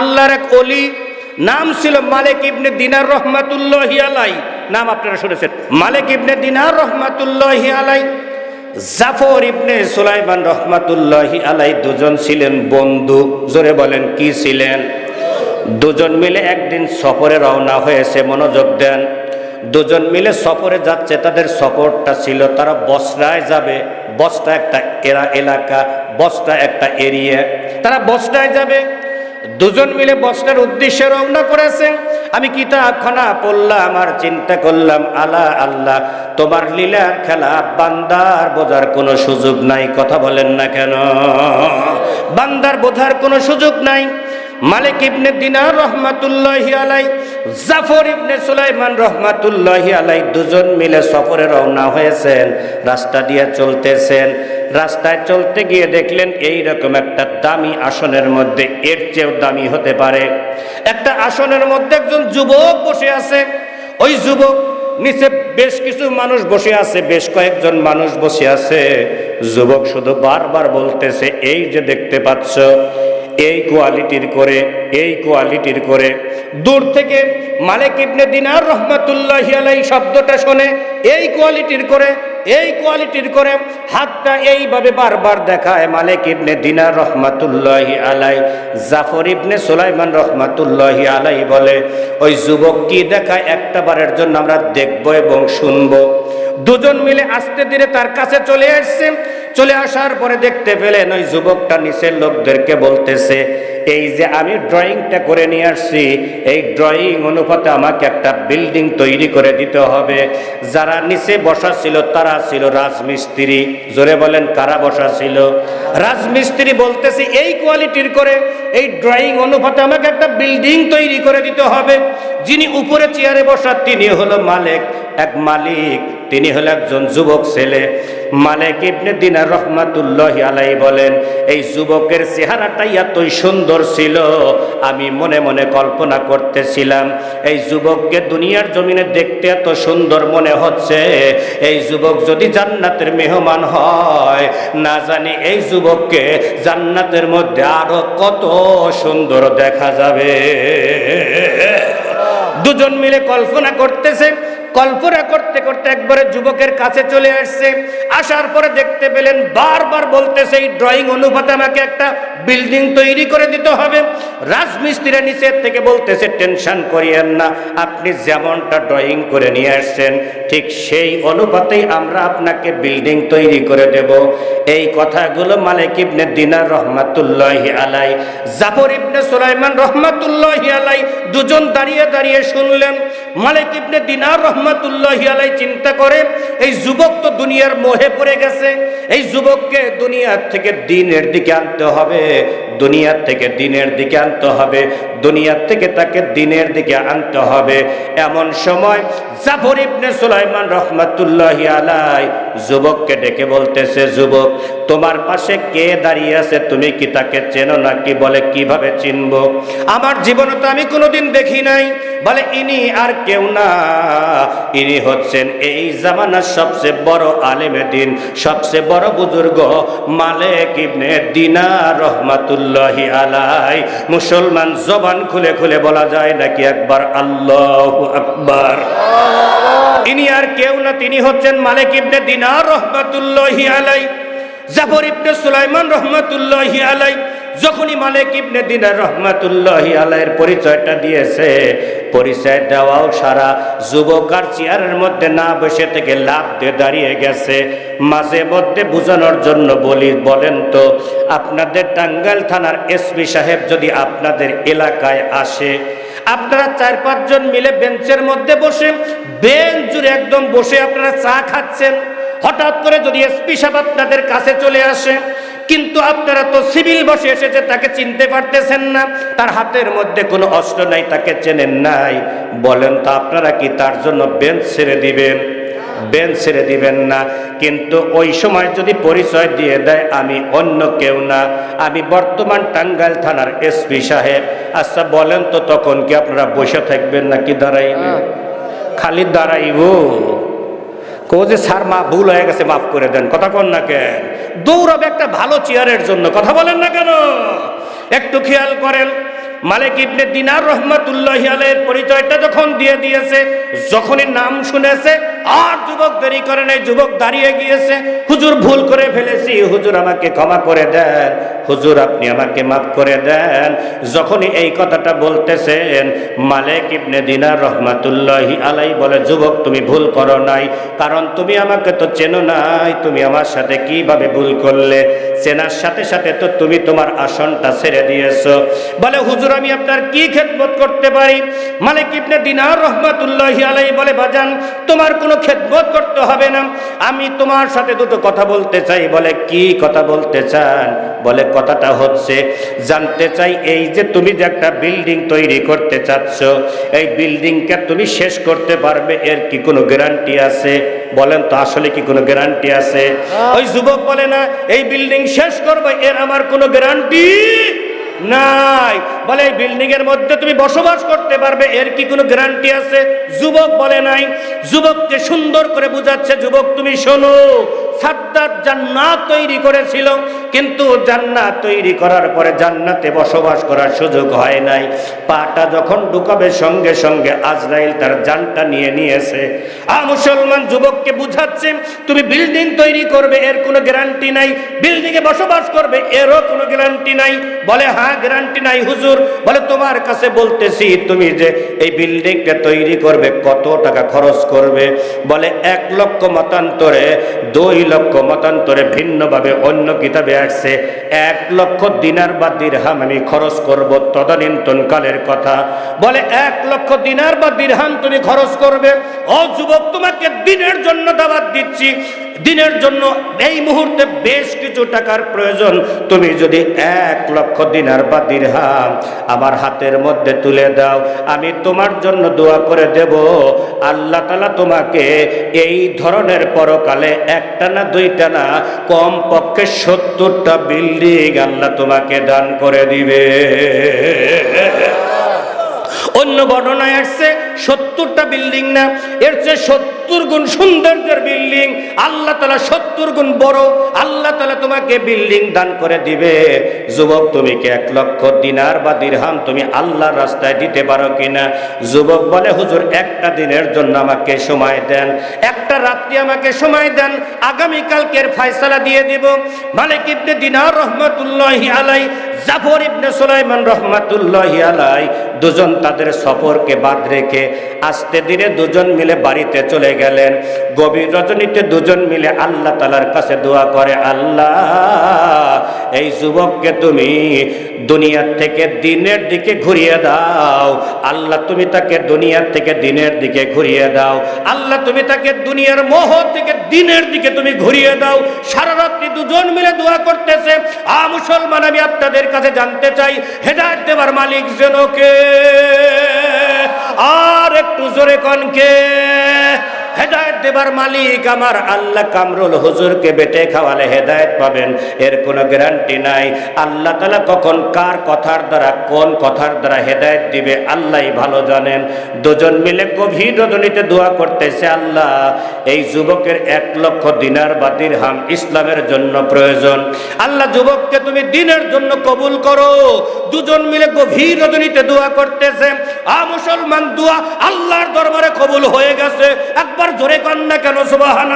আল্লাহর এক অলি নাম ছিল মালিক ইবনে দিনার রহমাতুল্লাহি আলাই নাম আপনারা শুনেছেন। মালিক ইবনে দিনার রহমাতুল্লাহি আলাই জাফর ইবনে সুলাইমান রহমাতুল্লাহি আলাই দুজন ছিলেন বন্ধু। জোরে বলেন, কি ছিলেন? দুজন মিলে একদিন সফরে রওনা হয়েছে, মনোযোগ দেন। দুজন মিলে সফরে যাচ্ছে, তাদের সফরটা ছিল, তারা বসরায় যাবে। বসটা একটা এরা এলাকা, বসটা একটা এরিয়া। তারা বসরায় যাবে দুজন মিলে বসলার উদ্দেশ্যে রওনা করেছে আমি কিতাবখানা পড়লাম আর চিন্তা করলাম আলা আল্লাহ, তোমার লীলার খেলা বান্দার বোঝার কোনো সুযোগ নাই, কথা বলেন না কেন? বান্দার বোঝার কোনো সুযোগ নাই। মালিক ইবনে দিনার রহমাতুল্লাহ আলাই জাফর ইবনে সুলাইমান রহমাতুল্লাহি আলাই দুজন মিলে সফরে রওনা হয়েছেন, রাস্তা দিয়ে চলতেছেন। রাস্তায় চলতে গিয়ে দেখলেন এই রকম একটা দামি আসনের মধ্যে, এর চেয়েও দামি হতে পারে। একটা আসনের মধ্যে একজন যুবক বসে আছে। ওই যুবক নিচে বেশ কিছু মানুষ বসে আছে, বেশ কয়েকজন মানুষ বসে আছে। যুবক শুধু বারবার বলতেছে, এই যে দেখতে পাচ্ছ এই কোয়ালিটির করে, এই কোয়ালিটির করে। দূর থেকে মালিক ইবনে দিনার রহমাতুল্লাহ আলাই শব্দটা শোনে, এই কোয়ালিটির করে, এই কোয়ালিটির করে। হাতটা এইভাবে বারবার দেখায় মালিক ইবনে দিনার রহমাতুল্লাহ আলাই। জাফর ইবনে সুলাইমান রহমাতুল্লাহ আলাই বলে, ওই যুবক কি দেখায়? একটা বারের জন্য আমরা দেখব এবং শুনব। দুজন মিলে আস্তে ধীরে তার কাছে চলে আসছে চলে আসার পরে দেখতে পেলেন ওই যুবকটা নিচের লোকদেরকে বলতেছে, এই যে আমি ড্রয়িংটা করে নিয়ে আসছি, এই ড্রয়িং অনুপাতে আমাকে একটা বিল্ডিং তৈরি করে দিতে হবে। যারা নিচে বসা ছিল, তারা ছিল রাজমিস্ত্রি। জোরে বলেন, কারা বসা ছিল? রাজমিস্ত্রি বলতেছে, এই কোয়ালিটির করে, এই ড্রয়িং অনুপাতে আমাকে একটা বিল্ডিং তৈরি করে দিতে হবে। যিনি উপরে চেয়ারে বসা, তিনি হলো মালিক, এক মালিক। তিনি হলো একজন যুবক ছেলে। মালিক ইবনে দিনার রহমাতুল্লাহ আলাই বলেন, এই যুবকের চেহারাটাই এতই সুন্দর ছিল, আমি মনে মনে কল্পনা করতেছিলাম, এই যুবককে দুনিয়ার জমিনে দেখতে এত সুন্দর মনে হচ্ছে, এই যুবক যদি জান্নাতের মেহমান হয়, না জানি এই যুবককে জান্নাতের মধ্যে আরও কত সুন্দর দেখা যাবে। দুজন মিলে কল্পনা করতেছে কল্পনা করতে করতে একবারে যুবকের কাছে চলে আসছে। আসার পরে দেখতে পেলেন, বারবার বলতেছে, এই ড্রয়িং অনুপাতে আমাকে একটা বিল্ডিং তৈরি করে দিতে হবে। রাজমিস্ত্রিরা নিচের থেকে বলতেছে, টেনশন করিয়েন না, আপনি যেমনটা ড্রয়িং করে নিয়ে আসছেন, ঠিক সেই অনুপাতেই আমরা আপনাকে বিল্ডিং তৈরি করে দেব। এই কথাগুলো মালিক ইবনে দিনার রহমাতুল্লাহি আলাই, জাফর ইবনে সুলাইমান রহমাতুল্লাহি আলাই দুজন দাঁড়িয়ে দাঁড়িয়ে শুনলেন। মালিক ইবনে দিনার রহমাতুল্লাহি আলাই চিন্তা করে, এই যুবক তো দুনিয়ার মোহে পড়ে গেছে, এই যুবককে দুনিয়ার থেকে দিনের দিকে আনতে হবে, দুনিয়ার থেকে দিনের দিকে আনতে হবে, দুনিয়ার থেকে তাকে দিনের দিকে আনতে হবে। এমন সময় জাফর ইবনে সুলাইমান রহমাতুল্লাহি আলাই যুবককে ডেকে বলতেছে, যুবক, তোমার পাশে কে দাঁড়িয়ে আছে? তুমি কি তাকে চেনো নাকি? বলে, কীভাবে চিনবো? আমার জীবনে তো আমি কোনোদিন দেখি নাই। বলে, ইনি আর কেউ না। ইনি হচ্ছেন এই জামানার সবচেয়ে বড় আলেমে দিন, সবচেয়ে বড় বুজুর্গ মালিক ইবনে দিনা রহমাতুল্লাহি আলাই মুসলমান জবান খুলে খুলে বলা যায় নাকি একবার আল্লাহ আকবার? ইনি আর কেউ না, তিনি হচ্ছেন মালিক ইবনে দিনার রহমাতুল্লাহি আলাই জাফর ইবনে সুলাইমান রহমাতুল্লাহি আলাই যখনই মালিক ইবনে দিনার রহমাতুল্লাহি আলাইয়ের পরিচয়টা দিয়েছে, পরিচয় দেওয়াও সারা যুবক আর চেয়ারের মধ্যে না বসে থেকে লাভ দিয়ে দাঁড়িয়ে গেছে। মাঝে মধ্যে বোঝানোর জন্য বলি, বলেন তো, আপনাদের টাঙ্গাইল থানার এসপি সাহেব যদি আপনাদের এলাকায় আসে, আপনারা চার পাঁচজন মিলে বেঞ্চের মধ্যে বসে, বেঞ্চ জুড়ে একদম বসে আপনারা চা খাচ্ছেন। হঠাৎ করে যদি এসপি সাহেব আপনাদের কাছে চলে আসে কিন্তু আপনারা তো সিভিল বসে এসেছে তাকে চিনতে পারতেছেন না। তার হাতের মধ্যে কোনো অস্ত্র নাই তাকে চেনেন নাই। বলেন তো আপনারা কি তার জন্য বেঞ্চ ছেড়ে দিবেন? বেঞ্চ ছেড়ে দিবেন না। কিন্তু ওই সময় যদি পরিচয় দিয়ে দেয় আমি অন্য কেউ না। আমি বর্তমান টাঙ্গাইল থানার এসপি সাহেব। আচ্ছা বলেন তো তখন কি আপনারা বসে থাকবেন নাকি দাঁড়াইবেন? খালি দাঁড়াইব। কো যে স্যার মা ভুল হয়ে গেছে মাফ করে দেন। কথা কন না কেন? দৌড়াবে একটা ভালো চেয়ারের জন্য। কথা বলেন না কেন? একটু খেয়াল করেন মালিক ইবনে দিনার রহমাতুল্লাহি আলাইহির পরিচয়টা যখন দিয়ে দিয়েছে, যখনই নাম শুনেছে, আর যুবক দেরি করে নাই, যুবক দাঁড়িয়ে গিয়েছে, হুজুর, ভুল করে ফেলেছি, হুজুর আমাকে ক্ষমা করে দেন, হুজুর আপনি আমাকে মাফ করে দেন। যখনই এই কথাটা বলতেছেন, মালিক ইবনে দিনার রহমাতুল্লাহি আলাই বলে, যুবক, তুমি ভুল করো নাই, কারণ তুমি আমাকে তো চেনো নাই, তুমি আমার সাথে কীভাবে ভুল করলে? চেনার সাথে সাথে তো তুমি তোমার আসনটা ছেড়ে দিয়েছ। বলে, হুজুর আমি আপনার কি খেদমত করতে পারি? মালিক ইবনে দিনার রহমাতুল্লাহি আলাই বলে বাজান তোমার কোনো খেদমত করতে হবে না। আমি তোমার সাথে দুটো কথা বলতে চাই। বলে কি কথা বলতে চান? বলে কথাটা হচ্ছে জানতে চাই এই যে তুমি যে একটা বিল্ডিং তৈরি করতে চাচ্ছ এই বিল্ডিংকে তুমি শেষ করতে পারবে এর কি কোনো গ্যারান্টি আছে? বলেন তো আসলে কি কোনো গ্যারান্টি আছে? ওই যুবক বলে না এই বিল্ডিং শেষ করবে এর আমার কোনো গ্যারান্টি নাই। বলে, এই বিল্ডিং এর মধ্যে তুমি বসবাস করতে পারবে, এর কি কোনো গ্যারান্টি আছে? যুবক বলে নাই। যুবককে সুন্দর করে বুঝাচ্ছে, যুবক, তুমি শোনো সাদ্দাত জান্নাত তৈরি করেছিল, কিন্তু জান্নাত তৈরি করার পরে জান্নাতে বসবাস করার সুযোগ হয় নাই। পাটা যখন ঢুকাবে সঙ্গে সঙ্গে আজরাইল তার জানটা নিয়ে নিয়েছে। আ মুসলমান যুবককে বুঝাচ্ছে, তুমি বিল্ডিং তৈরি করবে, এর কোনো গ্যারান্টি নাই। বিল্ডিং এ বসবাস করবে, এরও কোনো গ্যারান্টি নাই। বলে হ্যাঁ গ্যারান্টি নাই, হুজুর। বলে, তোমার কাছে বলতেছি, তুমি যে এই বিল্ডিংটা তৈরি করবে, কত টাকা খরচ করবে? বলে, এক লক্ষ মতান্তরে দুই লক্ষ মতান্তরে ভিন্নভাবে অন্য কিতাবে আসছে, এক লক্ষ দিনার বা দিরহাম আমি খরচ করব তদানীন্তন কালের কথা। বলে, এক লক্ষ দিনার বা দিরহাম তুমি খরচ করবে? ও যুবক, তোমাকে দিনের জন্য দাবাত দিচ্ছি। দিনের জন্য এই মুহূর্তে বেশ কিছু টাকার প্রয়োজন। তুমি যদি এক লক্ষ দিনার বা দিরহাম আমার হাতের মধ্যে তুলে দাও, আমি তোমার জন্য দোয়া করে দেব। আল্লাহ তালা তোমাকে এই ধরনের পরকালে একটা দুইটা না কম পক্ষে সত্তরটা বিল্ডিং আল্লাহ তোমাকে দান করে দিবে। অন্য বর্ণনায় আসছে সত্তরটা বিল্ডিং না, এর চেয়ে সত্তর গুণ সৌন্দর্যের বিল্ডিং। আল্লাহ তালা সত্তর গুণ বড়, আল্লাহ তালা তোমাকে বিল্ডিং দান করে দিবে। যুবক, তুমি কি এক লক্ষ দিনার বা দিরহাম তুমি আল্লাহর রাস্তায় দিতে পারো কিনা? যুবক বলে, হুজুর, একটা দিনের জন্য আমাকে সময় দেন, একটা রাত্রি আমাকে সময় দেন, আগামীকালকের ফয়সালা দিয়ে দিব। মালিক ইবনে দিনার রহমতুল্লাহি আলাই জাফর ইবনে সুলাইমান রহমাতুল্লাহি আলাই দুজন তাদের সফরকে বাদ রেখে আস্তে ধীরে দুজন মিলে বাড়িতে চলে গেলেন। গভীর রজনীতে দুজন মিলে আল্লাহ তালার কাছে দোয়া করে, আল্লাহ, এই যুবককে তুমি দুনিয়ার থেকে দিনের দিকে ঘুরিয়ে দাও। আল্লাহ, তুমি তাকে দুনিয়ার থেকে দিনের দিকে ঘুরিয়ে দাও। আল্লাহ, তুমি তাকে দুনিয়ার মোহ থেকে দিনের দিকে তুমি ঘুরিয়ে দাও। সারা রাত্রি দুজন মিলে দোয়া করতেছে। আ মুসলমান, আমি আপনাদের কাছে জানতে চাই, হেদায়ত দেবার মালিক যেন কে? আর একটু জোরে কনকে হেদায়ত দেবার মালিক আমার আল্লাহ কামরুল হুজুরকে বেটে খাওয়ালে হেদায়ত পাবেন। এর কোনো গ্যারান্টি নাই। আল্লাহ তালা কখন কার কথার দ্বারা, কোন কথার দ্বারা হেদায়ত দিবে আল্লাহই ভালো জানেন। দুজন মিলে গভীর রজনীতে দোয়া করতেছে, আল্লাহ, এই যুবকের এক লক্ষ দিনার বা দিরহাম ইসলামের জন্য প্রয়োজন। আল্লাহ, যুবককে তুমি দিনের জন্য কবুল করো। দুজন মিলে গভীর রজনীতে দোয়া করতেছে, আ মুসলমান, দোয়া আল্লাহর দরবারে কবুল হয়ে গেছে। একবার জোরে কন্যা কেন সুবাহান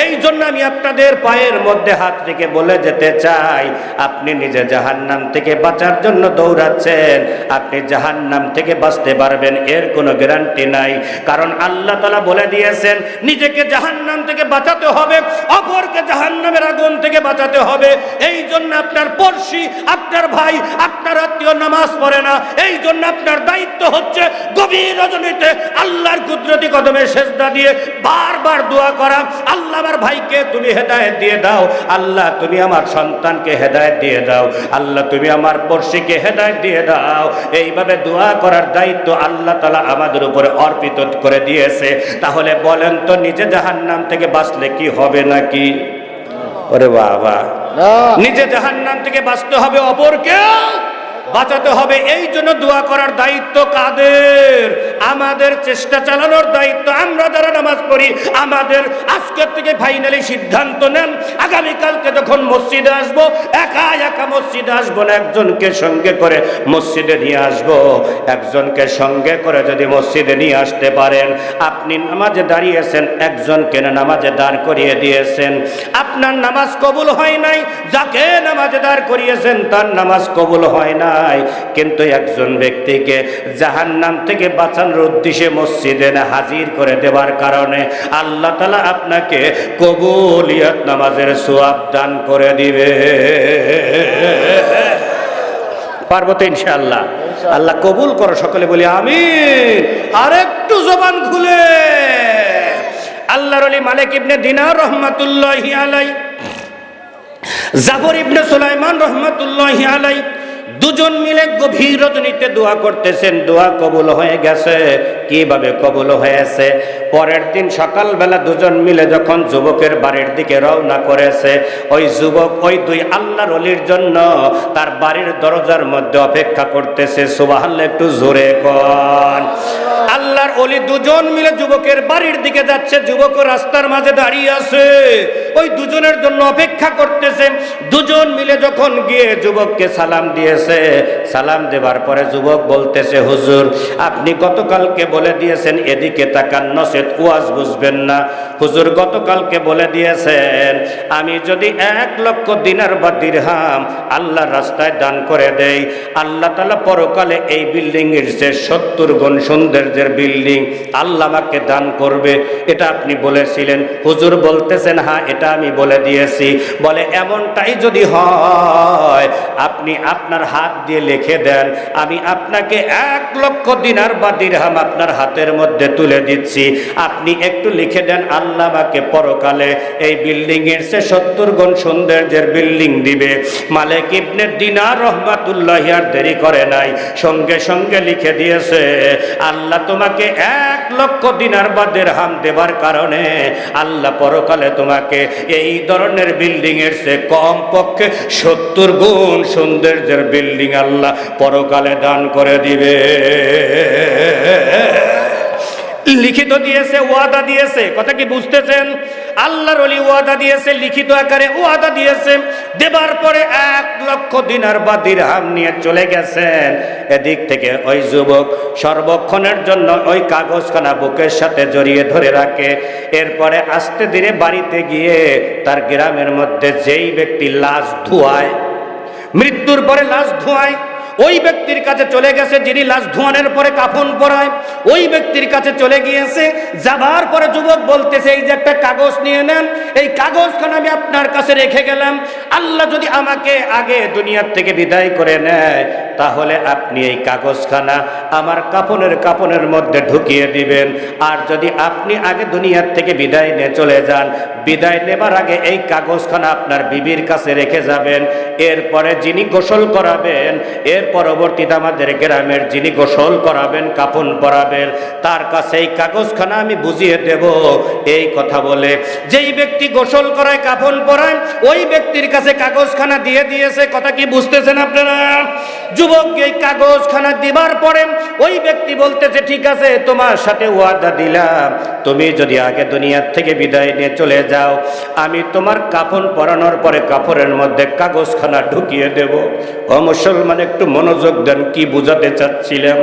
এই জন্য আমি আপনাদের পায়ের মধ্যে হাত রেখে বলে যেতে চাই, আপনি নিজে জাহান্নাম থেকে বাঁচার জন্য দৌড়াচ্ছেন, আপনি জাহান্নাম থেকে বাঁচতে পারবেন, এর কোনো গ্যারান্টি নাই। কারণ আল্লাহ তালা বলে দিয়েছেন, নিজেকে জাহান্নাম থেকে বাঁচাতে হবে, অপরকে জাহান্নামের আগুন থেকে বাঁচাতে হবে। এই জন্য আপনার পড়শি, আপনার ভাই, আপনার আত্মীয় নামাজ পড়ে না। এই জন্য আপনার দায়িত্ব হচ্ছে গভীর রজনীতে আল্লাহর কুদরতি কদমে সেজদা দিয়ে বারবার দোয়া করা। আল্লাহ আমার ভাইকে তুমি হেদায়েত দিয়ে দাও। আল্লাহ তুমি আমার সন্তানকে হেদায়েত দিয়ে দাও। আল্লাহ তুমি আমার পড়শিকে হেদায়েত দিয়ে দাও। এইভাবে দোয়া করার দায়িত্ব আল্লাহ তালা আমাদের উপরে অর্পিত করে দিয়েছে। তাহলে বলেন তো নিজে জাহান নাম থেকে বাঁচলে কি হবে নাকি? ওরে বাবা। নিজে জাহান নাম থেকে বাঁচতে হবে অপরকে? বাঁচাতে হবে, এই জন্য দোয়া করার দায়িত্ব কাদের? আমাদের চেষ্টা চালানোর দায়িত্ব, আমরা যারা নামাজ পড়ি, আমাদের আজকের থেকে ফাইনালি সিদ্ধান্ত নেন। আগামীকালকে যখন মসজিদে আসব, একা একা মসজিদে আসব না, একজনকে সঙ্গে করে মসজিদে নিয়ে আসব। একজনকে সঙ্গে করে যদি মসজিদে নিয়ে আসতে পারেন, আপনি নামাজে দাঁড়িয়েছেন, একজনকে না নামাজে দাঁড় করিয়ে দিয়েছেন। আপনার নামাজ কবুল হয় নাই, যাকে নামাজে দাঁড় করিয়েছেন, তার নামাজ কবুল হয় নাই কিন্তু একজন ব্যক্তিকে জাহান নাম থেকে বাঁচানোর উদ্দেশ্যে মসজিদে হাজির করে দেওয়ার কারণে আল্লাহ তালা আপনাকে কবুলিয়ত নামাজের সোয়াব দান করে দিবে। পারব তো ইনশাআল্লাহ। আল্লাহ কবুল করো সকলে বলি আমি আরেকটু জবান খুলে। আল্লাহর আলী মালিক ইবনে দিনার রহমাতুল্লাহি আলাই জাবর ইবনে সুলাইমান রহমাতুল্লাহি আলাই দুজন মিলে গভীর রজনীতে দোয়া করতেছেন, দোয়া কবুল হয়ে গেছে। কীভাবে কবুল হয়েছে? পরের দিন সকালবেলা দুজন মিলে যখন যুবকের বাড়ির দিকে রওনা করেছে, ওই যুবক ওই দুই আল্লাহর অলির জন্য তার বাড়ির দরজার মধ্যে অপেক্ষা করতেছে। সুবাহাল্লা একটু জোরে কন। আল্লাহর অলি দুজন মিলে যুবকের বাড়ির দিকে যাচ্ছে, যুবক রাস্তার মাঝে দাঁড়িয়ে আছে। ওই দুজনের জন্য অপেক্ষা করতেছে। দুজন মিলে যখন গিয়ে যুবককে সালাম দিয়েছে, সালাম দেবার পরে যুবক বলতেছে, হুজুর, আপনি গতকালকে বলে দিয়েছেন, এদিকে তাকান নসেদ ওয়াজ বুঝবেন না। হুজুর, গতকালকে বলে দিয়েছেন, আমি যদি এক লক্ষ দিনার বা দিরহাম আল্লাহর রাস্তায় দান করে দেই, আল্লাহ তালা পরকালে এই বিল্ডিং এর যে সত্তর গুণ সৌন্দর্যের বিল্ডিং, আল্লাহ আমাকে দান করবে। এটা আপনি বলেছিলেন। হুজুর বলতেছেন হ্যাঁ এটা আমি বলে দিয়েছি। বলে, এমনটাই যদি হয়, আপনি আপনার হাত দিয়ে লিখে দেন। আমি আপনাকে এক লক্ষ দিনার বা দিরহাম আপনার হাতের মধ্যে তুলে দিচ্ছি। আপনি একটু লিখে দেন, আল্লাহ আমাকে পরকালে এই বিল্ডিং এর সে সত্তর গুণ সৌন্দর্যের বিল্ডিং দিবে। মালিক ইবনে দিনার রহমাতুল্লাহ আর দেরি করে নাই। সঙ্গে সঙ্গে লিখে দিয়েছে, আল্লাহ তোমাকে এক লক্ষ দিনার বা দেড়হাম দেবার কারণে আল্লাহ পরকালে তোমাকে এই ধরনের বিল্ডিং এর সে কম পক্ষে সত্তর গুণ সৌন্দর্যের বিল্ডিং আল্লাহ পরকালে দান করে দিবে। লিখিত দিয়েছে, ওয়াদা দিয়েছে। কথা কি বুঝতেছেন? আল্লাহর অলি ওয়াদা দিয়েছে, লিখিত আকারে ওয়াদা দিয়েছে। দেবার পরে এক লক্ষ দিনার বা দিরহাম নিয়ে চলে গেছেন। এদিক থেকে ওই যুবক সর্বক্ষণের জন্য ওই কাগজখানা বুকের সাথে জড়িয়ে ধরে রাখে। এরপরে আস্তে ধীরে বাড়িতে গিয়ে তার গ্রামের মধ্যে যেই ব্যক্তি লাশ ধোয়ায়, মৃত্যুর পরে লাশ ধোয়ায় ওই ব্যক্তির কাছে চলে গেছে যিনি লাশ ধোয়ানোর পরে কাফন পরায়, ওই ব্যক্তির কাছে চলে গিয়েছে, যাবার পরে যুবক বলতেছে, এই যে একটা কাগজ নিয়ে নেন, এই কাগজখানা আমি আপনার কাছে রেখে গেলাম, আল্লাহ যদি আমাকে আগে দুনিয়ার থেকে বিদায় করে নেয় তাহলে আপনি এই কাগজখানা আমার কাপনের কাপনের মধ্যে ঢুকিয়ে দিবেন। আর যদি আপনি আগে দুনিয়ার থেকে বিদায় নিয়ে চলে যান, বিদায় নেবার আগে এই কাগজখানা আপনার বিবির কাছে রেখে যাবেন। এরপরে যিনি গোসল করাবেন, এর পরবর্তীতে আমাদের গ্রামের যিনি গোসল করাবেন, কাপন পরাবেন, তার কাছে এই কাগজখানা আমি বুঝিয়ে দেব। এই কথা বলে, যেই ব্যক্তি গোসল করায়, কাপন পরায়, ওই ব্যক্তির কাছে কাগজখানা দিয়ে দিয়েছে। কথা কি বুঝতেছেন আপনারা? যুবক এই কাগজখানা দিবার পরে ওই ব্যক্তি বলতেছে ঠিক আছে, তোমার সাথে ওয়াদা দিলাম। তুমি যদি আগে দুনিয়ার থেকে বিদায় নিয়ে চলে যাও, আমি তোমার কাফন পরানোর পরে কাপড়ের মধ্যে কাগজখানা ঢুকিয়ে দেব। ও মুসলমান, একটু মনোযোগ দেন, কি বুঝাতে চাচ্ছিলাম?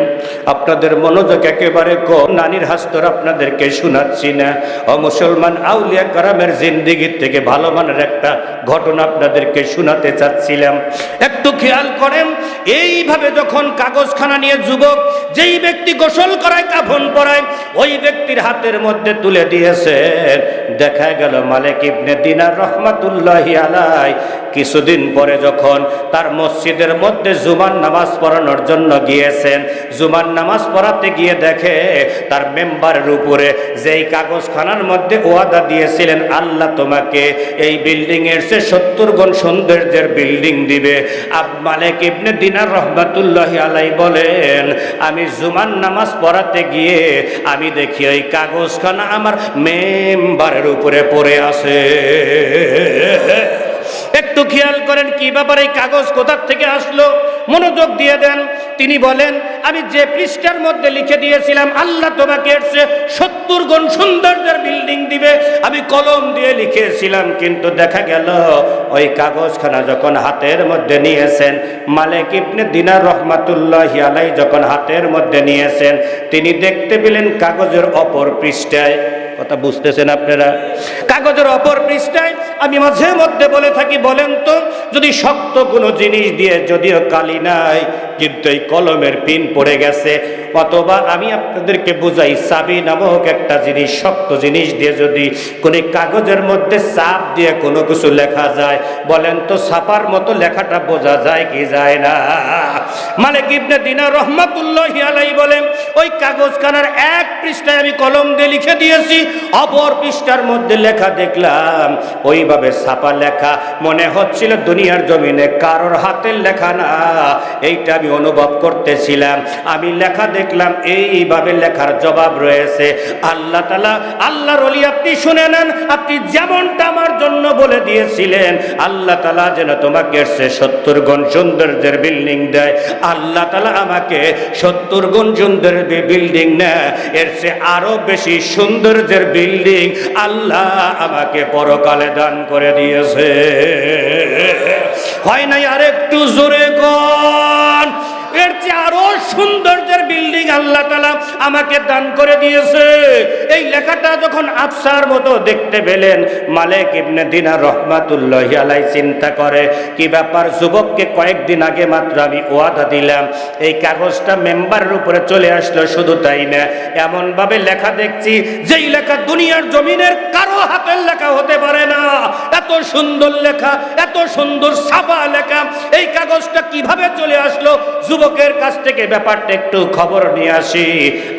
আপনাদের মনোযোগ একেবারে কম। নানির হাস্তর আপনাদেরকে শোনাচ্ছি না। ও মুসলমান, আউলিয়া কারামের জিন্দিগির থেকে ভালো মানের একটা ঘটনা আপনাদেরকে শোনাতে চাচ্ছিলাম। একটু খেয়াল করেন এইভাবে যখন কাগজখানা নিয়ে যুবক যেই ব্যক্তি গোসল করায়, কাফন পরায়, ওই ব্যক্তির হাতের মধ্যে তুলে দিয়েছে। দেখা গেল মালিক ইবনে দিনার রহমাতুল্লাহ আলাই কিছুদিন পরে যখন তার মসজিদের মধ্যে জুমার নামাজ পড়ানোর জন্য গিয়েছেন, জুমার নামাজ পড়াতে গিয়ে দেখে তার মেম্বারের উপরে যেই কাগজখানার মধ্যে ওয়াদা দিয়েছিলেন, আল্লাহ তোমাকে এই বিল্ডিং এর সে সত্তর গুণ সৌন্দর্যের বিল্ডিং দিবে। আব মালিক ইবনে দিনার রহমাতুল্লাহ আলাই বলেন, আমি জুমান নামাজ পড়াতে গিয়ে আমি দেখি ওই কাগজখানা আমার মেম্বারের উপরে পড়ে আছে। একটু খেয়াল করেন কি ব্যাপারে, এই কাগজ কোথার থেকে আসলো? মনোযোগ দিয়ে দেন। তিনি বলেন, আমি যে পৃষ্ঠার মধ্যে লিখে দিয়েছিলাম, আল্লাহ তোমাকে এসে সত্তর গুণ সৌন্দর্যের বিল্ডিং দিবে। আমি কলম দিয়ে লিখেছিলাম, কিন্তু দেখা গেল, ওই কাগজখানা যখন হাতের মধ্যে নিয়েছেন, মালিক ইবনে দিনার রহমাতুল্লাহ আলাই যখন হাতের মধ্যে নিয়েছেন, তিনি দেখতে পেলেন কাগজের অপর পৃষ্ঠায় কথা বুঝতেছেন আপনারা? কাগজের অপর পৃষ্ঠায় আমি মাঝে মধ্যে বলে থাকি, বলেন তো, যদি শক্ত কোনো জিনিস দিয়ে যদিও কালি নাই, কিন্তু এই কলমের পিন পড়ে গেছে, অথবা আমি আপনাদেরকে বুঝাই, চাবি নামক একটা জিনিস, শক্ত জিনিস দিয়ে যদি কোনো কাগজের মধ্যে চাপ দিয়ে কোনো কিছু লেখা যায়, বলেন তো, ছাপার মতো লেখাটা বোঝা যায় কি যায় না? মানে ইবনে দিনা রহমাতুল্লাহ আলাই বলেন, ওই কাগজখানার এক পৃষ্ঠায় আমি কলম দিয়ে লিখে দিয়েছি অপর পৃষ্ঠার মধ্যে লেখা দেখলাম, ওইভাবে ছাপা লেখা মনে হচ্ছিল দুনিয়ার জমিনে কারোর হাতের লেখা না। এইটা আমি অনুভব করতেছিলাম। আমি লেখা দেখলাম, এইভাবে লেখার জবাব রয়েছে। আল্লাহ তালা আল্লাহর অলি আপনি শুনে নেন, আপনি যেমনটা আমার জন্য বলে দিয়েছিলেন, আল্লাহ তালা যেন তোমাকে সে সত্তর গুণ সৌন্দর্যের বিল্ডিং দেয়। আল্লাহ তালা আমাকে সত্তর গুণ সৌন্দর্যের বিল্ডিং নেয়। এর সে আরও বেশি সৌন্দর্যের বিল্ডিং আল্লাহ আমাকে পরকালে দান করে দিয়েছে। হয় নাই আরেকটু জোরে কন। এর চেয়ে আরও সৌন্দর্যের বিল্ডিং আল্লাহ তালা আমাকে দান করে দিয়েছে। এই লেখাটা যখন আফসার মতো দেখতে পেলেন, মালিক ইবনে দিনা রহমাতুল্লাহ আলাই চিন্তা করে, কি ব্যাপার যুবককে কয়েকদিন আগে মাত্র আমি ওয়াদা দিলাম, এই কাগজটা মেম্বারের উপরে চলে আসলো, শুধু তাই না এমন ভাবে লেখা দেখছি, যেই লেখা দুনিয়ার জমিনের কারও হাতের লেখা হতে পারে না। এত সুন্দর লেখা, এত সুন্দর ছাপা লেখা, এই কাগজটা কীভাবে চলে আসলো? যুবকের কাছ থেকে ব্যাপারটা একটু খবর নিয়ে আসি।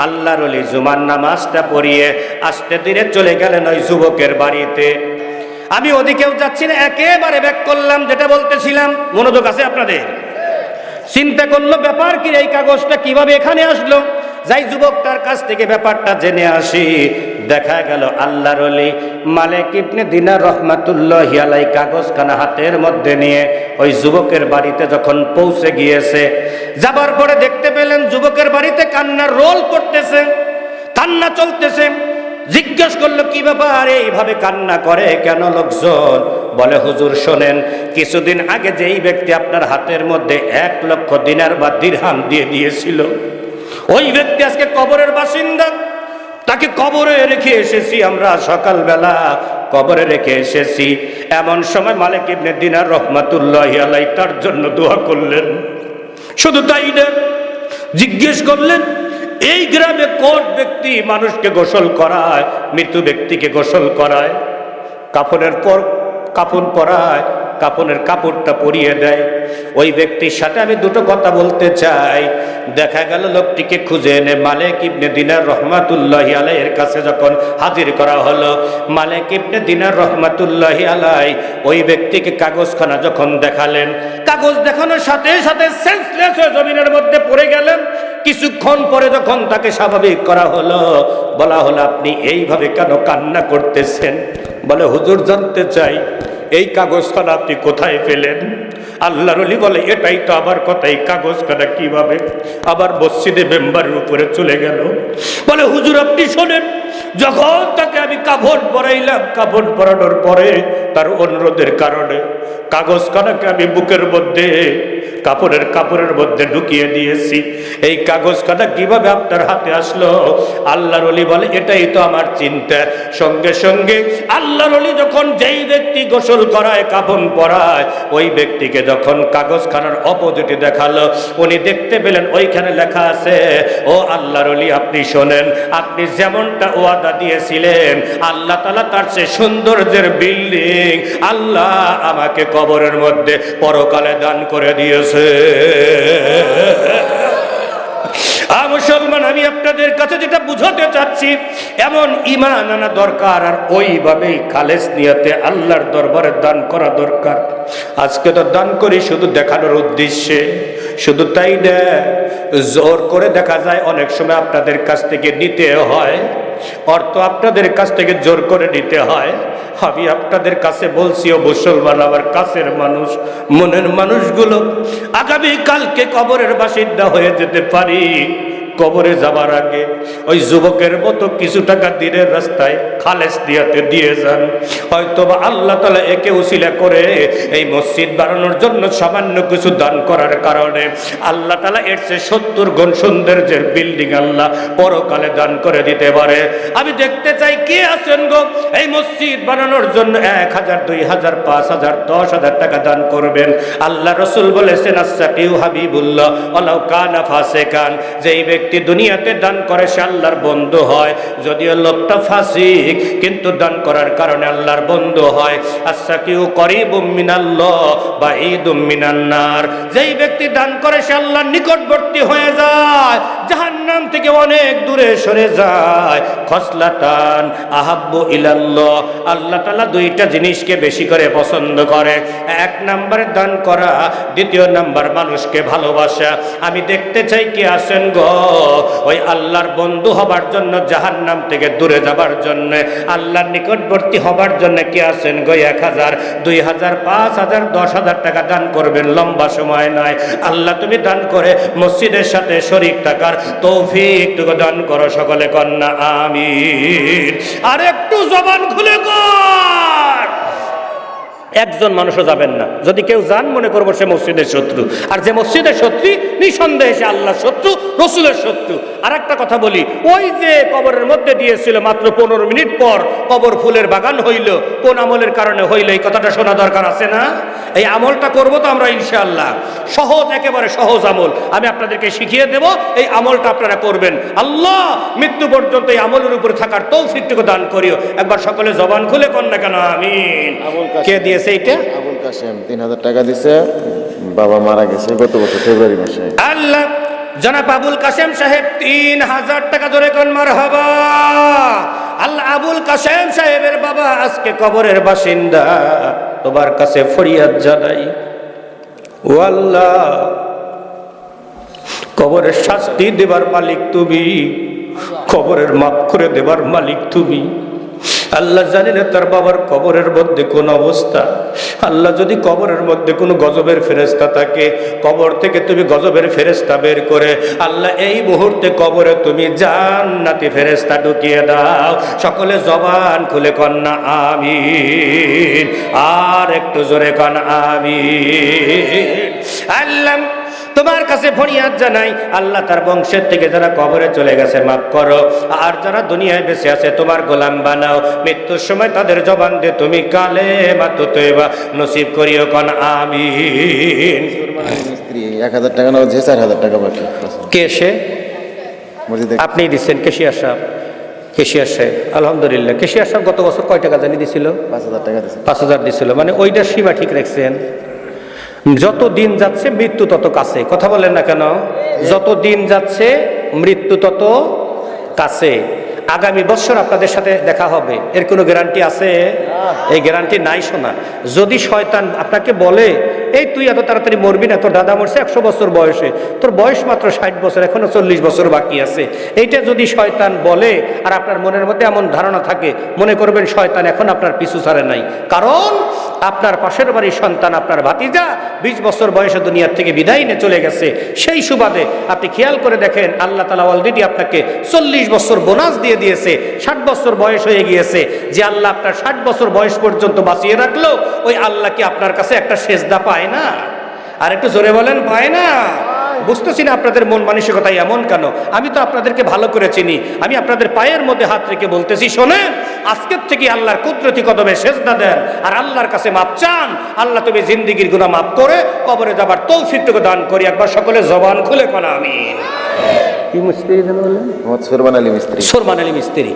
আল্লাহর অলি জুমার নামাজটা পড়িয়ে আস্তে ধীরে চলে গেলেন ওই যুবকের বাড়িতে। আমি ওদিকেও যাচ্ছি না, একেবারে ব্যাক করলাম, যেটা বলতেছিলাম। মনোযোগ আছে আপনাদের? চিন্তা করল, ব্যাপার কি এই কাগজটা কীভাবে এখানে আসলো? যাই যুবকটার কাছ থেকে ব্যাপারটা জেনে আসি, দেখা গেল আল্লাহর অলি মালিক ইবনে দিনার রহমাতুল্লাহ আলাই কাগজখানা হাতের মধ্যে নিয়ে ওই যুবকের বাড়িতে যখন পৌঁছে গিয়েছে, যাবার পরে দেখতে পেলেন যুবকের বাড়িতে কান্নার রোল করতেছে, কান্না চলতেছে। জিজ্ঞেস করল, কি ব্যাপার? এইভাবে কান্না করে কেন লোকজন? বলে, হুজুর, শোনেন, কিছুদিন আগে যেই ব্যক্তি আপনার হাতের মধ্যে এক লক্ষ দিনার বা দিরহাম দিয়ে দিয়েছিল ওই ব্যক্তি আজকে কবরের বাসিন্দা। তাকে কবরে রেখে এসেছি আমরা সকালবেলা। কবরে রেখে এসেছি। এমন সময় মালিক ইবনে দিনার রহমাতুল্লাহ আলাই তার জন্য দোয়া করলেন। শুধু তাই না, জিজ্ঞেস করলেন, এই গ্রামে কোন ব্যক্তি মানুষকে গোসল করায় মৃত্যু ব্যক্তিকে গোসল করায়? কাপড়ের পর কাপড় পরায় কাপড়ের কাপড়টা পরিয়ে দেয়। ওই ব্যক্তির সাথে আমি দুটো কথা বলতে চাই। দেখা গেল লোকটিকে খুঁজে এনে মালিক ইবনে দিনার রহমাতুল্লাহ আলাইয়ের কাছে যখন হাজির করা হলো, মালিক ইবনে দিনার রহমাতুল্লাহ আলাই ওই ব্যক্তিকে কাগজখানা যখন দেখালেন, কাগজ দেখানোর সাথে সাথে সেন্সলেস হয়ে জমিনের মধ্যে পড়ে গেলেন। কিছুক্ষণ পরে যখন তাকে স্বাভাবিক করা হলো, বলা হলো, আপনি এইভাবে কেন কান্না করতেছেন? বলে, হুজুর, জানতে চাই। এই কাগজখানা আপনি কোথায় পেলেন? আল্লাহর অলি বলে, এটাই তো আবার কথা, এই কাগজখানা কীভাবে? আবার মসজিদে মেম্বারের উপরে চলে গেল। বলে, হুজুর, আপনি শোনেন যখন তাকে আমি কাপড় পরাইলাম কাপড় পরানোর পরে তার অনুরোধের কারণে কাগজখানাকে আমি বুকের মধ্যে, কাপড়ের কাপড়ের মধ্যে ঢুকিয়ে দিয়েছি। এই কাগজ কাগজখানা কীভাবে আপনার হাতে আসলো? আল্লাহর অলি বলে, এটাই তো আমার চিন্তা। সঙ্গে সঙ্গে আল্লাহর অলি যখন যেই ব্যক্তি গোসল করায় কাপন পরায়, ওই ব্যক্তিকে যখন কাগজখানার অপোজিটে দেখাল, উনি দেখতে পেলেন, ওইখানে লেখা আছে, ও আল্লাহর অলি আপনি শোনেন, আপনি যেমনটা ওয়াদা দিয়েছিলেন। আল্লাহ তালা তার সে সৌন্দর্যের বিল্ডিং আল্লাহ আমাকে কবরের মধ্যে পরকালে দান করে দিয়েছে। মুসলমান, আমি আপনাদের কাছে যেটা বুঝাতে চাচ্ছি, এমন ইমান আনা দরকার আর ওইভাবেই খালেস নিয়তে আল্লাহর দরবারে দান করা দরকার। আজকে তো দান করি শুধু দেখানোর উদ্দেশ্যে। শুধু তাই না জোর করে দেখা যায় অনেক সময় আপনাদের কাছ থেকে নিতে হয়। অর্থ আপনাদের কাছ থেকে জোর করে নিতে হয়। আমি আপনাদের কাছে বলছি, ও মুসলমান, আমার কাছের মানুষ, মনের মানুষগুলো আগামী কালকে কবরের বাসিন্দা হয়ে যেতে পারি। কবরে যাবার আগে ওই যুবকের মতো কিছু টাকা দিনের রাস্তায় খালেস দিয়াতে দিয়ে যান। হয়তো বা আল্লাহ তালা একে উসিলা করে এই মসজিদ বানানোর জন্য সামান্য কিছু দান করার কারণে আল্লাহ তালা এর চেয়ে সত্তর গুণ সৌন্দর্যের বিল্ডিং আল্লাহ পরকালে দান করে দিতে পারে। আমি দেখতে চাই কে আছেন গো? এই মসজিদ বানানোর জন্য এক হাজার, দুই হাজার, পাঁচ হাজার, দশ হাজার টাকা দান করবেন। আল্লাহ রসুল বলেছেন আসাকিউ হাবিবুল্লাহ আল্লাহ কানা ফাসে কান যেই ব্যক্তি দুনিয়াতে দান করে, সে আল্লাহর বন্ধু হয়। যদিও লোকটা ফাসিক, কিন্তু দান করার কারণে আল্লাহর বন্ধু হয়। আসাকিউ করিব মিনাল্লাহ বা ঈদ মিনান্নার। যেই ব্যক্তি দান করে, সে আল্লাহর নিকটবর্তী হয়ে যায়। জাহান্নাম থেকে অনেক দূরে সরে যায়। খসলা খসলাতান আহাব্বু ইলাল্লাহ। আল্লাহ তাআলা দুইটা জিনিসকে বেশি করে পছন্দ করে। এক নম্বরে দান করা, দ্বিতীয় নাম্বার মানুষকে ভালোবাসা। আমি দেখতে চাই কি আছেন গো? ওই আল্লাহর বন্ধু হবার জন্য জাহান নাম থেকে দূরে যাবার জন্য, আল্লাহর নিকটবর্তী হবার জন্য কি আছেন গো এক হাজার? দুই হাজার, পাঁচ হাজার, দশ হাজার টাকা দান করবেন, লম্বা সময় নয়। আল্লাহ তুমি দান করে মসজিদের সাথে শরিক থাকার তৌফিক টুকু দান করো সকলে কন্যা, আমিন। আর একটু জবান খুলে কর। একজন মানুষও যাবেন না। যদি কেউ যান মনে করব সে মসজিদের শত্রু। আর যে মসজিদের শত্রু নিঃসন্দেহে সে আল্লাহর শত্রু রসুলের শত্রু। আর একটা কথা বলি ওই যে কবরের মধ্যে দিয়েছিল মাত্র পনেরো মিনিট পর কবর ফুলের বাগান হইল। কোন আমলের কারণে হইল এই কথাটা শোনা দরকার আছে না? এই আমলটা করব তো আমরা ইনশাআল্লাহ। সহজ একেবারে সহজ আমল। আমি আপনাদেরকে শিখিয়ে দেব এই আমলটা আপনারা করবেন। আল্লাহ মৃত্যু পর্যন্ত এই আমলের উপরে থাকার তৌফিকটুকু দান করিও। একবার সকলে জবান খুলে না কেন? আমিন। আবুল কাসেম। দিয়েছে এইটা? আবুল কাসেম তিন হাজার টাকা দিছে বাবা মারা গেছে গত বছর ফেব্রুয়ারি মাসে। আল্লাহ জনাব আবুল কাসেম সাহেব তিন হাজার টাকা ধরে কনমার হবা আল্লাহ আবুল কাসেম সাহেবের বাবা আজকে কবরের বাসিন্দা তোমার কাছে ফরিয়াদ জানাই। ও আল্লাহ কবরের শাস্তি দেবার মালিক তুমি কবরের মাফ করে দেবার মালিক তুমি। আল্লাহ জানি না তার বাবার কবরের মধ্যে কোন অবস্থা। আল্লাহ যদি কবরের মধ্যে কোনো গজবের ফেরেস্তা থাকে, কবর থেকে তুমি গজবের ফেরেস্তা বের করে আল্লাহ এই মুহূর্তে কবরে তুমি জান্নাতি ফেরেস্তা ঢুকিয়ে দাও। সকলে জবান খুলে কন্যা আমি আর একটু জোরে কন আমি আল্লাহ তোমার কাছে ফরিয়াদ জানাই আল্লাহ তার বংশের থেকে যারা কবরে চলে গেছে মাফ করো। আর যারা দুনিয়ায় বেঁচে আছে তোমার গোলাম বানাও। মৃত্যুর সময় তাদের জবান দিয়ে তুমি কালে মাতো তৈবা। নসিব করিও কন মিস্ত্রি এক হাজার টাকা না যে চার হাজার টাকা বাকি। কে সে? আপনি দিচ্ছেন কেশিয়ার সাহেব। কেশিয়ার সাহেব আলহামদুলিল্লাহ। কেশিয়ার সাহেব গত বছর কয় টাকা জানি দিছিল? পাঁচ হাজার টাকা পাঁচ হাজার দিছিল। মানে ওইটার সীমা ঠিক রাখছেন। যত দিন যাচ্ছে মৃত্যু তত কাছে। কথা বলেন না কেন? যত দিন যাচ্ছে মৃত্যু তত কাছে। আগামী বছর আপনাদের সাথে দেখা হবে। এর কোনো গ্যারান্টি আছে? এই গ্যারান্টি নাই শোনা। যদি শয়তান আপনাকে বলে এই তুই এত তাড়াতাড়ি মরবি না তোর দাদা মরছে একশো বছর বয়সে তোর বয়স মাত্র ষাট বছর এখনও চল্লিশ বছর বাকি আছে। এইটা যদি শয়তান বলে আর আপনার মনের মধ্যে এমন ধারণা থাকে মনে করবেন শয়তান এখন আপনার পিছু ছাড়ে নাই। কারণ আপনার পাশের বাড়ির সন্তান, আপনার ভাতিজা বিশ বছর বয়সে দুনিয়ার থেকে বিদায় নিয়ে চলে গেছে। সেই সুবাদে আপনি খেয়াল করে দেখেন, আল্লাহ তালা অলরেডি আপনাকে চল্লিশ বছর বোনাস দিয়ে দিয়েছে, ষাট বছর বয়স হয়ে গিয়েছে। যে আল্লাহ আপনার ষাট বছর বয়স পর্যন্ত বাঁচিয়ে রাখল, ওই আল্লাহ কি আপনার কাছে একটা সেজদা পায় না? আর একটু জোরে বলেন, পায় না? বুঝতেছি না আপনাদের মন মানসিকতা এমন কেন? আমি তো আপনাদেরকে ভালো করে চিনি। আমি আপনাদের পায়ের মধ্যে হাত রেখে বলতেছি শোনেন আজকের থেকে আল্লাহর কুদরতি কদমে সেজদা দেন আর আল্লাহর কাছে মাপ চান। আল্লাহ তুমি জিন্দিগির গুণা মাপ করে কবরে যাবার তৌফিকটুকু দান করি। একবার সকলে জবান খুলে কোন আমিন। কি মিস্ত্রি যেন বললেন? সুরমান আলী মিস্ত্রি। সোরমান আলী মিস্ত্রি।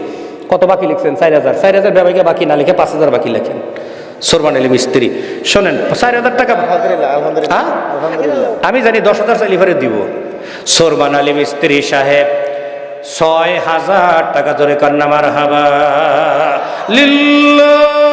কত বাকি লিখছেন? চার হাজার। চার হাজার বাকি না লিখে পাঁচ হাজার বাকি লেখেন। সোরমান আলী মিস্ত্রি। শোনেন চার হাজার টাকা হ্যাঁ? আমি জানি দশ হাজার চালিভারে দিব। সোরবান আলী মিস্ত্রি সাহেব ছয় হাজার টাকা ধরে কান্না মার হাবা লিল্লাহ।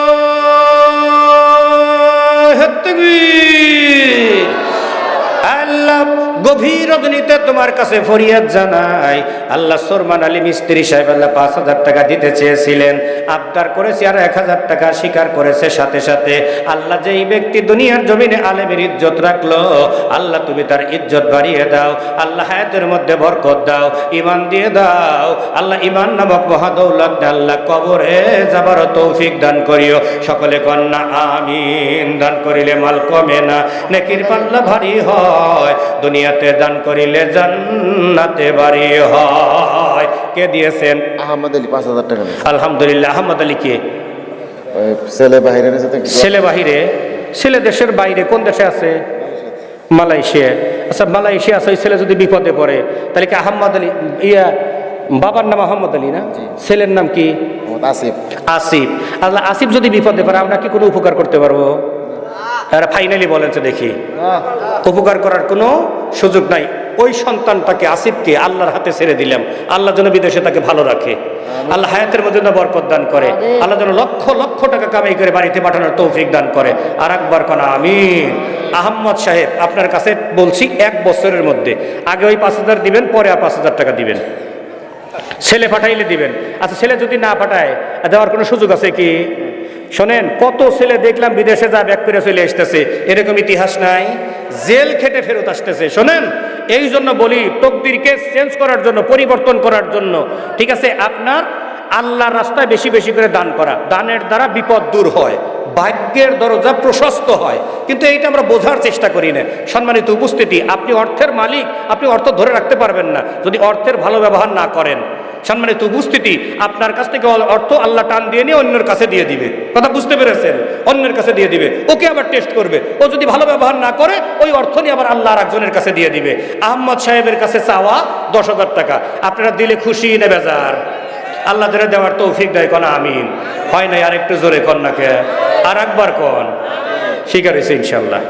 গভীর রজনীতে তোমার কাছে ফরিয়াদ জানাই। আল্লাহ সোরমান আলী মিস্ত্রি সাহেব আল্লাহ পাঁচ হাজার টাকা দিতে চেয়েছিলেন। আবদার করেছে আর এক হাজার টাকা স্বীকার করেছে সাথে সাথে। আল্লাহ যেই ব্যক্তি দুনিয়ার জমিনে আলেমের ইজ্জত রাখল, আল্লাহ তুমি তার ইজ্জত বাড়িয়ে দাও, আল্লাহ হায়াতের মধ্যে বরকত দাও ইমান দিয়ে দাও, আল্লাহ ইমান নামক মহাদৌলত আল্লাহ কবরে যাবার তৌফিক দান করিও। সকলে কন্যা, আমিন। দান করিলে মাল কমে না। নেকির পাল্লা ভারী হয়। দুনিয়াতে দান করিলে জান্নাতে বাড়ি হয়। কে দিয়েছেন? আহমদ আলী পাঁচ হাজার টাকা আলহামদুলিল্লাহ আহমদ আলী কে? ছেলে বাহিরের সাথে ছেলে বাহিরে? ছেলে দেশের বাইরে কোন দেশে আছে? মালয়েশিয়া। আচ্ছা মালয়েশিয়া আছে ওই ছেলে যদি বিপদে পড়ে তাহলে কি আহম্মদ আলী ইয়া বাবার নাম আহম্মদ আলী না? ছেলের নাম কি? আসিফ। আসিফ। আল্লাহ আসিফ যদি বিপদে পড়ে আমরা কি কোনো উপকার করতে পারব? আর ফাইনালি বলেন তো দেখি উপকার করার কোনো সুযোগ নাই। ওই সন্তানটাকে আসিফকে আল্লাহর হাতে ছেড়ে দিলাম। আল্লাহ যেন বিদেশে তাকে ভালো রাখে। আল্লাহ হায়াতের মধ্যে বরকত দান করে। আল্লাহ যেন লক্ষ লক্ষ টাকা কামাই করে বাড়িতে পাঠানোর তৌফিক দান করে। আর একবার কোন আমিন। আহম্মদ সাহেব আপনার কাছে বলছি এক বছরের মধ্যে। আগে ওই পাঁচ হাজার দিবেন পরে আর পাঁচ হাজার টাকা দিবেন। ছেলে পাঠাইলে দিবেন। আচ্ছা ছেলে যদি না পাঠায় দেওয়ার কোনো সুযোগ আছে কি? শোনেন, কত ছেলে দেখলাম বিদেশে যা ব্যাক করে চলে আসতেছে, এরকম ইতিহাস নাই, জেল খেটে ফেরত আসতেছে, শোনেন এই জন্য বলি, তকদিরকে চেঞ্জ করার জন্য, পরিবর্তন করার জন্য, ঠিক আছে, আপনার আল্লাহর রাস্তায় বেশি বেশি করে দান করা, দানের দ্বারা বিপদ দূর হয়, ভাগ্যের দরজা প্রশস্ত হয়, কিন্তু এইটা আমরা বোঝার চেষ্টা করি না, সম্মানিত উপস্থিতি, আপনি অর্থের মালিক, আপনি অর্থ ধরে রাখতে পারবেন না, যদি অর্থের ভালো ব্যবহার না করেন। সম্মানিত উপস্থিতি আপনার কাছ থেকে অর্থ আল্লাহ টান দিয়ে নিয়ে অন্যের কাছে দিয়ে দিবে। কথা বুঝতে পেরেছেন? অন্যের কাছে দিয়ে দিবে। ওকে আবার টেস্ট করবে। ও যদি ভালো ব্যবহার না করে ওই অর্থ নিয়ে আবার আল্লাহ আর একজনের কাছে দিয়ে দিবে। আহম্মদ সাহেবের কাছে চাওয়া দশ হাজার টাকা। আপনারা দিলে খুশি নে বেজার? আল্লাহ ধরে দেওয়ার তৌফিক দেয় কোন আমিন। হয় নাই আর একটু জোরে কন কন্যাকে আর একবার কন। স্বীকার হয়েছে ইনশাল্লাহ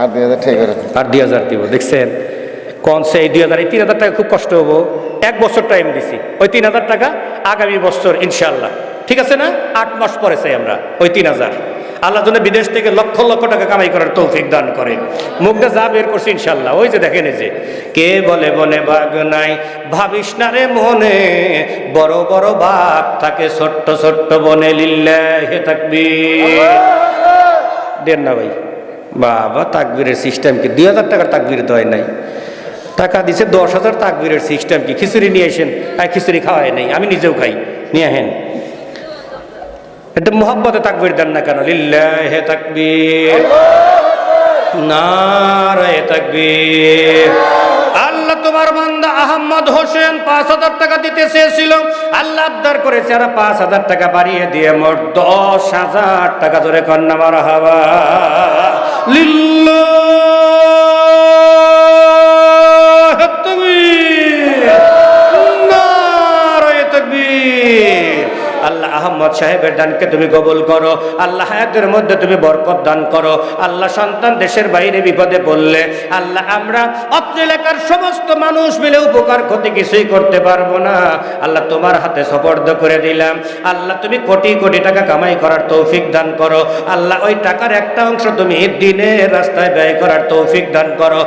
আর দুই হাজার ঠিক আছে। আর দুই হাজার দিব দেখছেন? কোন সেই দুই হাজার এই তিন হাজার টাকা খুব কষ্ট হব। এক বছর টাইম দিছি। ওই তিন হাজার টাকা আগামী বছর ইনশাল্লাহ ঠিক আছে না? আট মাস পরে চাই আমরা ওই তিন হাজার। আল্লাহ জন্য বিদেশ থেকে লক্ষ লক্ষ টাকা কামাই করার তৌফিক দান করে। মুখটা যা বের করছে ইনশাল্লাহ ওই যে দেখেন যে, কে বলে বনে বাঘ নাই? ভাবিস না রে মনে, বড় বড় বাঘ থাকে ছোট্ট ছোট্ট বনে, লিল্লাহে থাকবি দেন না ভাই। বাবা তাকবীরের সিস্টেম কি? দুই হাজার টাকার তাকবীর হয় নাই। টাকা দিছে, দশ হাজার তাকবীরের সিস্টেম কি? খিচুড়ি নিয়ে আসেন। আর খিচুড়ি খাওয়াই নাই, আমি নিজেও খাই। নিয়ে আহেন এটা মোহাব্বতে তাকবীর দেন না কেন? লিল্লাহে তাকবীর, নারায়ে তাকবীর। আল্লাহ তোমার বান্দা আহম্মদ হোসেন পাঁচ হাজার টাকা দিতে চেয়েছিল। আল্লাহ আবদার করেছে, আর পাঁচ হাজার টাকা বাড়িয়ে দিয়ে মোট দশ হাজার টাকা ধরে কন্যা মারা লিল্লাহ আহমদ সাহেবের দানকে তুমি কবুল করো, আল্লাহ হায়াতের মধ্যে তুমি বরকত দান করো। আল্লাহ সন্তান দেশের বাইরে বিপদে পড়লে, আল্লাহ আমরা অত্র এলাকার সমস্ত মানুষ মিলে উপকার ক্ষতি কিছুই করতে পারব না। আল্লাহ তোমার হাতে সপর্দ করে দিলাম। আল্লাহ তুমি কোটি কোটি টাকা কামাই করার তৌফিক দান করো। আল্লাহ ওই টাকার একটা অংশ তুমি দিনের রাস্তায় ব্যয় করার তৌফিক দান করো।